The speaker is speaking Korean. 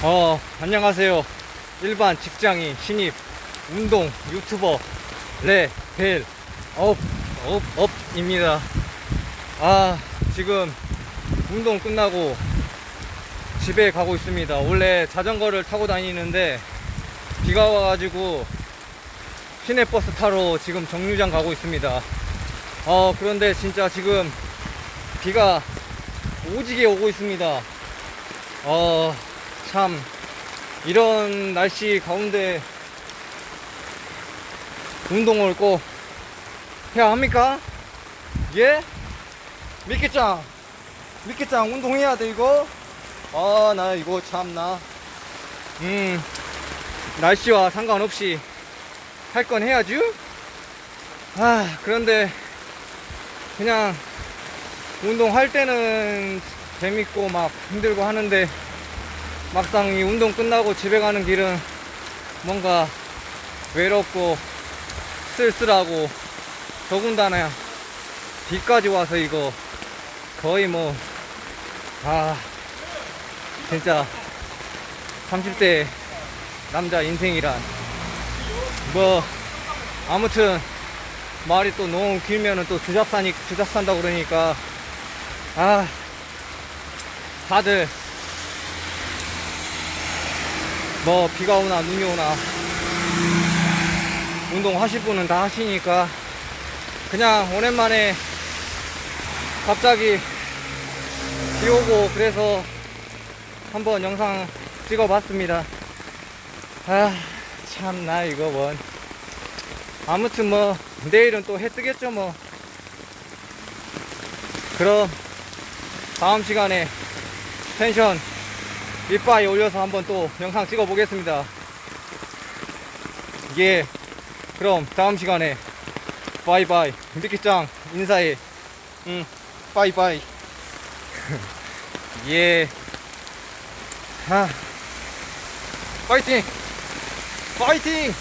어, 안녕하세요. 일반 직장인, 신입, 운동, 유튜버, 레, 벨, 업, 업, 업입니다. 아, 지금 운동 끝나고 집에 가고 있습니다. 원래 자전거를 타고 다니는데 비가 와가지고 시내버스 타러 지금 정류장 가고 있습니다. 어, 그런데 진짜 지금 비가 오지게 오고 있습니다. 어, 참, 이런 날씨 가운데 운동을 꼭 해야 합니까? 예? 미끼짱! 미끼짱 운동해야 돼, 이거? 아, 나 이거 참나. 음, 날씨와 상관없이 할 건 해야죠? 아, 그런데 그냥 운동할 때는 재밌고 막 힘들고 하는데 막상 이 운동 끝나고 집에 가는 길은 뭔가 외롭고 쓸쓸하고 더군다나 비까지 와서 이거 거의 뭐 아 진짜 30대 남자 인생이란 뭐 아무튼 말이 또 너무 길면은 또 주잡사니 주잡산다 그러니까 아 다들 뭐 비가 오나 눈이 오나 운동 하실 분은 다 하시니까 그냥 오랜만에 갑자기 비 오고 그래서 한번 영상 찍어봤습니다. 아 참나 이거 뭔 아무튼 뭐 내일은 또 해 뜨겠죠 뭐 그럼 다음 시간에 텐션 이빠이 올려서 한번 또 영상 찍어 보겠습니다. 예 그럼 다음 시간에 바이바이 미끼짱 인사해. 응 바이바이. 예. 하, 파이팅! 파이팅